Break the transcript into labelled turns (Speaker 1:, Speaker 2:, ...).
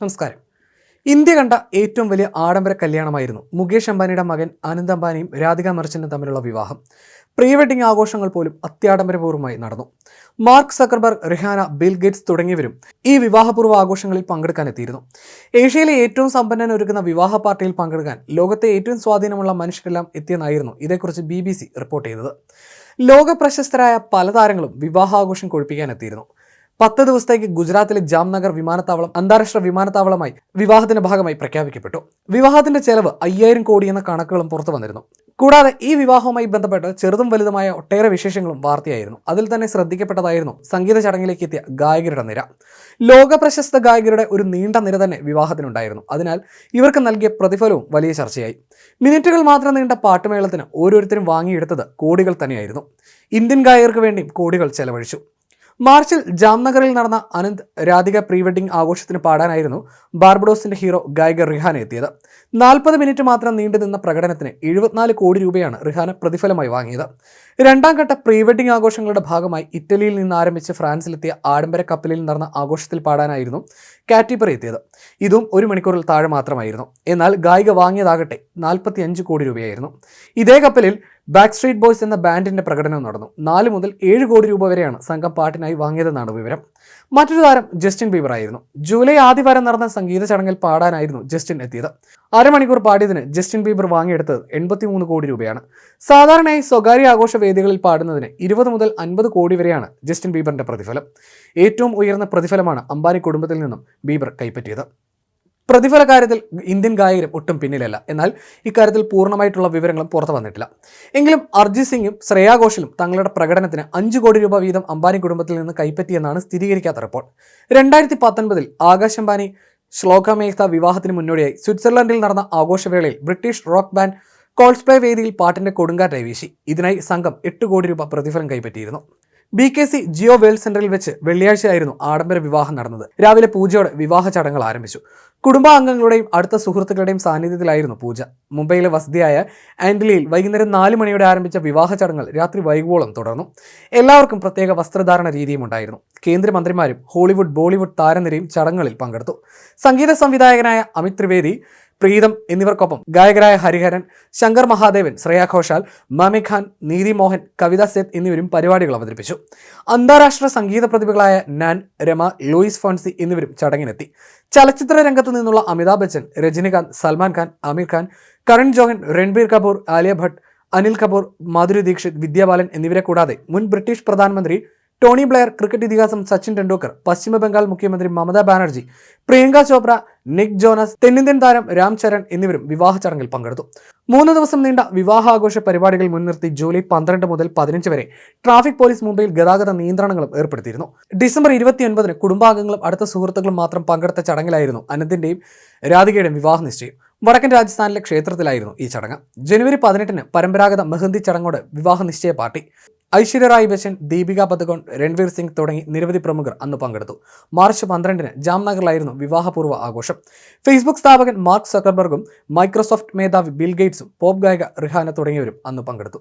Speaker 1: നമസ്കാരം. ഇന്ത്യ കണ്ട ഏറ്റവും വലിയ ആഡംബര കല്യാണമായിരുന്നു മുകേഷ് അംബാനിയുടെ മകൻ ആനന്ദ് അംബാനിയും രാധിക മർച്ചനും തമ്മിലുള്ള വിവാഹം. പ്രീ വെഡിംഗ് ആഘോഷങ്ങൾ പോലും അത്യാഡംബരപൂർവമായി നടന്നു. Mark Zuckerberg Rihanna Bill Gates തുടങ്ങിയവരും ഈ വിവാഹപൂർവ ആഘോഷങ്ങളിൽ പങ്കെടുക്കാനെത്തിയിരുന്നു. ഏഷ്യയിലെ ഏറ്റവും സമ്പന്നൻ ഒരുക്കുന്ന വിവാഹ പാർട്ടിയിൽ പങ്കെടുക്കാൻ ലോകത്തെ ഏറ്റവും സ്വാധീനമുള്ള മനുഷ്യരെല്ലാം എത്തിയെന്നായിരുന്നു ഇതേക്കുറിച്ച് ബി റിപ്പോർട്ട് ചെയ്തത്. ലോക പ്രശസ്തരായ പല താരങ്ങളും വിവാഹാഘോഷം കൊഴിപ്പിക്കാനെത്തിയിരുന്നു. പത്ത് ദിവസത്തേക്ക് ഗുജറാത്തിലെ ജാംനഗർ വിമാനത്താവളം അന്താരാഷ്ട്ര വിമാനത്താവളമായി വിവാഹത്തിന്റെ ഭാഗമായി പ്രഖ്യാപിക്കപ്പെട്ടു. വിവാഹത്തിന്റെ ചെലവ് അയ്യായിരം കോടി എന്ന കണക്കുകളും പുറത്തു വന്നിരുന്നു. കൂടാതെ ഈ വിവാഹവുമായി ബന്ധപ്പെട്ട് ചെറുതും വലുതുമായ ഒട്ടേറെ വിശേഷങ്ങളും വാർത്തയായിരുന്നു. അതിൽ തന്നെ ശ്രദ്ധിക്കപ്പെട്ടതായിരുന്നു സംഗീത ചടങ്ങിലേക്ക് എത്തിയ ഗായകരുടെ നിര. ലോക പ്രശസ്ത ഗായകരുടെ ഒരു നീണ്ട നിര തന്നെ വിവാഹത്തിനുണ്ടായിരുന്നു. അതിനാൽ ഇവർക്ക് നൽകിയ പ്രതിഫലവും വലിയ ചർച്ചയായി. മിനിറ്റുകൾ മാത്രം നീണ്ട പാട്ടുമേളത്തിന് ഓരോരുത്തരും വാങ്ങിയെടുത്തത് കോടികൾ തന്നെയായിരുന്നു. ഇന്ത്യൻ ഗായകർക്ക് വേണ്ടിയും കോടികൾ ചെലവഴിച്ചു. മാർച്ചിൽ ജാംനഗറിൽ നടന്ന അനന്ത് രാധിക പ്രീ വെഡിംഗ് ആഘോഷത്തിന് പാടാനായിരുന്നു ബാർബഡോസിന്റെ ഹീറോ ഗായിക റിഹാൻ എത്തിയത്. നാൽപ്പത് മിനിറ്റ് മാത്രം നീണ്ടു നിന്ന പ്രകടനത്തിന് എഴുപത്തിനാല് കോടി രൂപയാണ് റിഹാന പ്രതിഫലമായി വാങ്ങിയത്. രണ്ടാം ഘട്ട പ്രീ വെഡിംഗ് ആഘോഷങ്ങളുടെ ഭാഗമായി ഇറ്റലിയിൽ നിന്ന് ആരംഭിച്ച് ഫ്രാൻസിലെത്തിയ ആഡംബര കപ്പലിൽ നടന്ന ആഘോഷത്തിൽ പാടാനായിരുന്നു കാറ്റിപ്പറി എത്തിയത്. ഇതും ഒരു മണിക്കൂറിൽ താഴെ മാത്രമായിരുന്നു. എന്നാൽ ഗായിക വാങ്ങിയതാകട്ടെ നാൽപ്പത്തി കോടി രൂപയായിരുന്നു. ഇതേ കപ്പലിൽ ബാക്ക് സ്ട്രീറ്റ് ബോയ്സ് എന്ന ബാൻഡിന്റെ പ്രകടനം നടന്നു. നാല് മുതൽ ഏഴ് കോടി രൂപ വരെയാണ് സംഘം പാട്ടിനായി വാങ്ങിയതെന്നാണ് വിവരം. മറ്റൊരു താരം ജസ്റ്റിൻ ബീബർ ആയിരുന്നു. ജൂലൈ ആദ്യവാരം നടന്ന സംഗീത ചടങ്ങിൽ പാടാനായിരുന്നു ജസ്റ്റിൻ എത്തിയത്. അരമണിക്കൂർ പാടിയതിന് ജസ്റ്റിൻ ബീബർ വാങ്ങിയെടുത്തത് എൺപത്തിമൂന്ന് കോടി രൂപയാണ്. സാധാരണയായി സ്വകാര്യ ആഘോഷ വേദികളിൽ പാടുന്നതിന് ഇരുപത് മുതൽ അൻപത് കോടി വരെയാണ് ജസ്റ്റിൻ ബീബറിന്റെ പ്രതിഫലം. ഏറ്റവും ഉയർന്ന പ്രതിഫലമാണ് അംബാനി കുടുംബത്തിൽ നിന്നും ബീബർ കൈപ്പറ്റിയത്. പ്രതിഫല കാര്യത്തിൽ ഇന്ത്യൻ ഗായകരും ഒട്ടും പിന്നിലല്ല. എന്നാൽ ഇക്കാര്യത്തിൽ പൂർണമായിട്ടുള്ള വിവരങ്ങളും പുറത്തു വന്നിട്ടില്ല. എങ്കിലും അർജിത് സിംഗും ശ്രേയാ ഘോഷലും തങ്ങളുടെ പ്രകടനത്തിന് അഞ്ച് കോടി രൂപ വീതം അംബാനി കുടുംബത്തിൽ നിന്ന് കൈപ്പറ്റിയെന്നാണ് സ്ഥിരീകരിക്കാത്ത റിപ്പോർട്ട്. രണ്ടായിരത്തി പത്തൊൻപതിൽ ആകാശ് അംബാനി ശ്ലോക മേഹ്ത വിവാഹത്തിന് മുന്നോടിയായി സ്വിറ്റ്സർലൻഡിൽ നടന്ന ആഘോഷവേളയിൽ ബ്രിട്ടീഷ് റോക്ക് ബാൻഡ് കോൾസ്പ്ലേ വേദിയിൽ പാട്ടിന്റെ കൊടുങ്കാറ്റായി വീശി ഇതിനായി സംഘം എട്ട് കോടി രൂപ പ്രതിഫലം കൈപ്പറ്റിയിരുന്നു. B K C Jio World സെന്ററിൽ വെച്ച് വെള്ളിയാഴ്ചയായിരുന്നു ആഡംബര വിവാഹം നടന്നത്. രാവിലെ പൂജയോടെ വിവാഹ ചടങ്ങുകൾ ആരംഭിച്ചു. കുടുംബാംഗങ്ങളുടെയും അടുത്ത സുഹൃത്തുക്കളുടെയും സാന്നിധ്യത്തിലായിരുന്നു പൂജ. മുംബൈയിലെ വസതിയായ ആൻഡലിയിൽ വൈകുന്നേരം നാല് മണിയോടെ ആരംഭിച്ച വിവാഹ ചടങ്ങുകൾ രാത്രി വൈകുവോളം തുടർന്നു. എല്ലാവർക്കും പ്രത്യേക വസ്ത്രധാരണ രീതിയും ഉണ്ടായിരുന്നു. കേന്ദ്രമന്ത്രിമാരും ഹോളിവുഡ് ബോളിവുഡ് താരനിരയും ചടങ്ങുകളിൽ പങ്കെടുത്തു. സംഗീത സംവിധായകനായ അമിത് ത്രിവേദി പ്രീതം എന്നിവർക്കൊപ്പം ഗായകരായ ഹരിഹരൻ ശങ്കർ മഹാദേവൻ ശ്രേയ ഘോഷാൽ മാമി ഖാൻ നീതി മോഹൻ കവിത സേത്ത് എന്നിവരും പരിപാടികൾ അവതരിപ്പിച്ചു. അന്താരാഷ്ട്ര സംഗീത പ്രതിഭകളായ നാൻ രമ ലൂയിസ് ഫോൺസി എന്നിവരും ചടങ്ങിനെത്തി. ചലച്ചിത്ര രംഗത്തു നിന്നുള്ള അമിതാഭ് ബച്ചൻ രജനികാന്ത് സൽമാൻ ഖാൻ ആമിർ ഖാൻ കരൺ ജോഹൻ രൺബീർ കപൂർ ആലിയ ഭട്ട് അനിൽ കപൂർ മാധുരി ദീക്ഷിത് വിദ്യാബാലൻ എന്നിവരെ കൂടാതെ മുൻ ബ്രിട്ടീഷ് പ്രധാനമന്ത്രി ടോണി ബ്ലെയർ ക്രിക്കറ്റ് ഇതിഹാസം സച്ചിൻ ടെണ്ടുൽക്കർ പശ്ചിമ ബംഗാൾ മുഖ്യമന്ത്രി മമതാ ബാനർജി പ്രിയങ്ക ചോപ്ര നിക് ജോനസ് തെന്നിന്ത്യൻ താരം രാം ചരൺ എന്നിവരും വിവാഹ ചടങ്ങിൽ പങ്കെടുത്തു. മൂന്ന് ദിവസം നീണ്ട വിവാഹാഘോഷ പരിപാടികൾ മുൻനിർത്തി ജൂലൈ പന്ത്രണ്ട് മുതൽ പതിനഞ്ച് വരെ ട്രാഫിക് പോലീസ് മുംബൈയിൽ ഗതാഗത നിയന്ത്രണങ്ങളും ഏർപ്പെടുത്തിയിരുന്നു. ഡിസംബർ ഇരുപത്തിയൊൻപതിന് കുടുംബാംഗങ്ങളും അടുത്ത സുഹൃത്തുക്കളും മാത്രം പങ്കെടുത്ത ചടങ്ങിലായിരുന്നു അനന്തിന്റെയും രാധികയുടെയും വിവാഹ നിശ്ചയം. വടക്കൻ രാജസ്ഥാനിലെ ക്ഷേത്രത്തിലായിരുന്നു ഈ ചടങ്ങ്. ജനുവരി പതിനെട്ടിന് പരമ്പരാഗത മെഹന്തി ചടങ്ങോട് വിവാഹ നിശ്ചയ പാർട്ടി. ഐശ്വര്യ റായ് ബച്ചൻ ദീപിക പദകോൺ രൺവീർ സിംഗ് തുടങ്ങി നിരവധി പ്രമുഖർ അന്ന് പങ്കെടുത്തു. മാർച്ച് പന്ത്രണ്ടിന് ജാംനഗറിലായിരുന്നു വിവാഹപൂർവ ആഘോഷം. ഫേസ്ബുക്ക് സ്ഥാപകൻ മാർക്ക് സക്കർബർഗും മൈക്രോസോഫ്റ്റ് മേധാവി ബിൽ ഗേറ്റ്സും പോപ്പ് ഗായിക റിഹാന തുടങ്ങിയവരും അന്ന് പങ്കെടുത്തു.